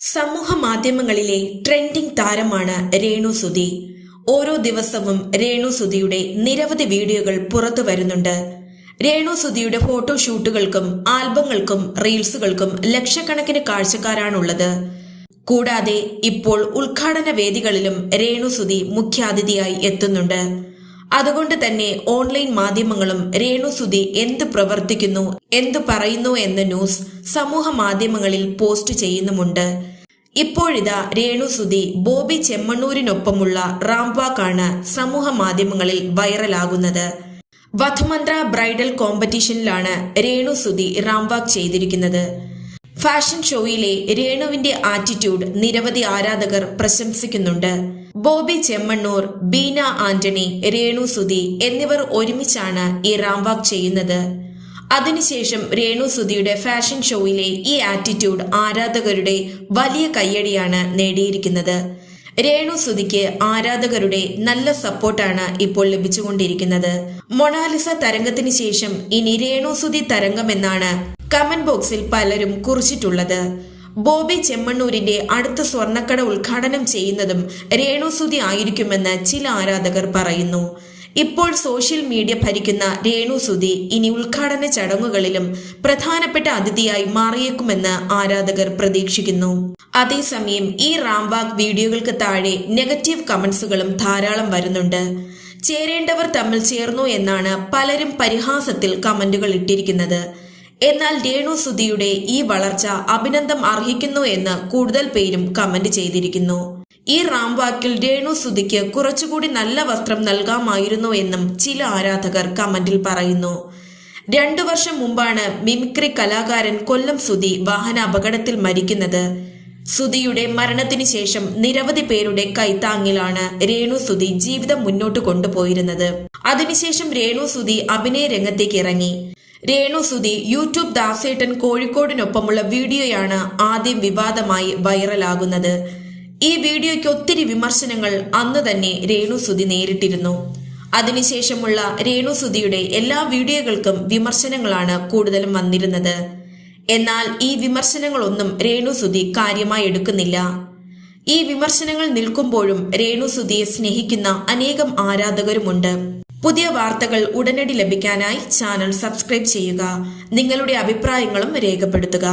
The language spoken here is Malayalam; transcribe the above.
സമൂഹ മാധ്യമങ്ങളിലെ ട്രെൻഡിംഗ് താരമാണ് രേണു സുധി. ഓരോ ദിവസവും രേണു സുധിയുടെ നിരവധി വീഡിയോകൾ പുറത്തു വരുന്നുണ്ട്. രേണു സുധിയുടെ ഫോട്ടോഷൂട്ടുകൾക്കും ആൽബങ്ങൾക്കും റീൽസുകൾക്കും ലക്ഷക്കണക്കിന് കാഴ്ചക്കാരാണുള്ളത്. കൂടാതെ ഇപ്പോൾ ഉദ്ഘാടന വേദികളിലും രേണു സുധി മുഖ്യാതിഥിയായി എത്തുന്നുണ്ട്. അതുകൊണ്ട് തന്നെ ഓൺലൈൻ മാധ്യമങ്ങളും രേണു സുധി എന്ത് പ്രവർത്തിക്കുന്നു എന്ത് പറയുന്നു എന്ന ന്യൂസ് സമൂഹ മാധ്യമങ്ങളിൽ പോസ്റ്റ് ചെയ്യുന്നുമുണ്ട്. ഇപ്പോഴിതാ രേണു സുധി ബോബി ചെമ്മണ്ണൂരിനൊപ്പമുള്ള റാംവാക്കാണ് സമൂഹ മാധ്യമങ്ങളിൽ വൈറലാകുന്നത്. വധുമന്ത്ര ബ്രൈഡൽ കോമ്പറ്റീഷനിലാണ് രേണു സുധി റാംവാക്ക് ചെയ്തിരിക്കുന്നത്. ഫാഷൻ ഷോയിലെ രേണുവിന്റെ ആറ്റിറ്റ്യൂഡ് നിരവധി ആരാധകർ പ്രശംസിക്കുന്നുണ്ട്. ബോബി ചെമ്മണ്ണൂർ ബീന ആന്റണി രേണു സുധി എന്നിവർ ഒരുമിച്ചാണ് ഈ റാംവാക്ക് ചെയ്യുന്നത്. അതിനുശേഷം രേണു സുധിയുടെ ഫാഷൻ ഷോയിലെ ഈ ആറ്റിറ്റ്യൂഡ് ആരാധകരുടെ വലിയ കയ്യടിയാണ് നേടിയിരിക്കുന്നത്. രേണു സുധിക്ക് ആരാധകരുടെ നല്ല സപ്പോർട്ടാണ് ഇപ്പോൾ ലഭിച്ചുകൊണ്ടിരിക്കുന്നത്. മൊണാലിസ തരംഗത്തിന് ശേഷം ഇനി രേണു സുധി തരംഗമെന്നാണ് കമന്റ് ബോക്സിൽ പലരും കുറിച്ചിട്ടുള്ളത്. ബോബി ചെമ്മണ്ണൂരിന്റെ അടുത്ത സ്വർണക്കട ഉദ്ഘാടനം ചെയ്യുന്നതും രേണുസുതി ആയിരിക്കുമെന്ന് ചില ആരാധകർ പറയുന്നു. ഇപ്പോൾ സോഷ്യൽ മീഡിയ ഭരിക്കുന്ന രേണുസുതി ഇനി ഉദ്ഘാടന ചടങ്ങുകളിലും പ്രധാനപ്പെട്ട അതിഥിയായി മാറിയേക്കുമെന്ന് ആരാധകർ പ്രതീക്ഷിക്കുന്നു. അതേസമയം ഈ റാംബാഗ് വീഡിയോകൾക്ക് താഴെ നെഗറ്റീവ് കമന്റ്സുകളും ധാരാളം വരുന്നുണ്ട്. ചേരേണ്ടവർ തമ്മിൽ ചേർന്നു എന്നാണ് പലരും പരിഹാസത്തിൽ കമന്റുകൾ ഇട്ടിരിക്കുന്നത്. എന്നാൽ രേണു സുധിയുടെ ഈ വളർച്ച അഭിനന്ദം അർഹിക്കുന്നു എന്ന് കൂടുതൽ പേരും കമന്റ് ചെയ്തിരിക്കുന്നു. ഈ റാംവാക്കിൽ രേണു സുധിക്ക് കുറച്ചുകൂടി നല്ല വസ്ത്രം നൽകാമായിരുന്നു എന്നും ചില ആരാധകർ കമന്റിൽ പറയുന്നു. രണ്ടു വർഷം മുമ്പാണ് മിമിക്രി കലാകാരൻ കൊല്ലം സുധി വാഹന അപകടത്തിൽ മരിക്കുന്നത്. സുധിയുടെ മരണത്തിന് ശേഷം നിരവധി പേരുടെ കൈത്താങ്ങിലാണ് രേണു സുധി ജീവിതം മുന്നോട്ട് കൊണ്ടുപോയിരുന്നത്. അതിനുശേഷം രേണു സുധി അഭിനയ രംഗത്തേക്ക് ഇറങ്ങി. രേണു സുധി യൂട്യൂബ് ദാസേട്ടൻ കോഴിക്കോടിനൊപ്പമുള്ള വീഡിയോയാണ് ആദ്യം വിവാദമായി വൈറലാകുന്നത്. ഈ വീഡിയോയ്ക്ക് ഒത്തിരി വിമർശനങ്ങൾ അന്ന് തന്നെ രേണു സുധി നേരിട്ടിരുന്നു. അതിനുശേഷമുള്ള രേണു സുധിയുടെ എല്ലാ വീഡിയോകൾക്കും വിമർശനങ്ങളാണ് കൂടുതലും വന്നിരുന്നത്. എന്നാൽ ഈ വിമർശനങ്ങളൊന്നും രേണു സുധി കാര്യമായി എടുക്കുന്നില്ല. ഈ വിമർശനങ്ങൾ നിൽക്കുമ്പോഴും രേണു സുധിയെ സ്നേഹിക്കുന്ന അനേകം ആരാധകരുമുണ്ട്. പുതിയ വാർത്തകൾ ഉടനടി ലഭിക്കാനായി ചാനൽ സബ്സ്ക്രൈബ് ചെയ്യുക. നിങ്ങളുടെ അഭിപ്രായങ്ങളും രേഖപ്പെടുത്തുക.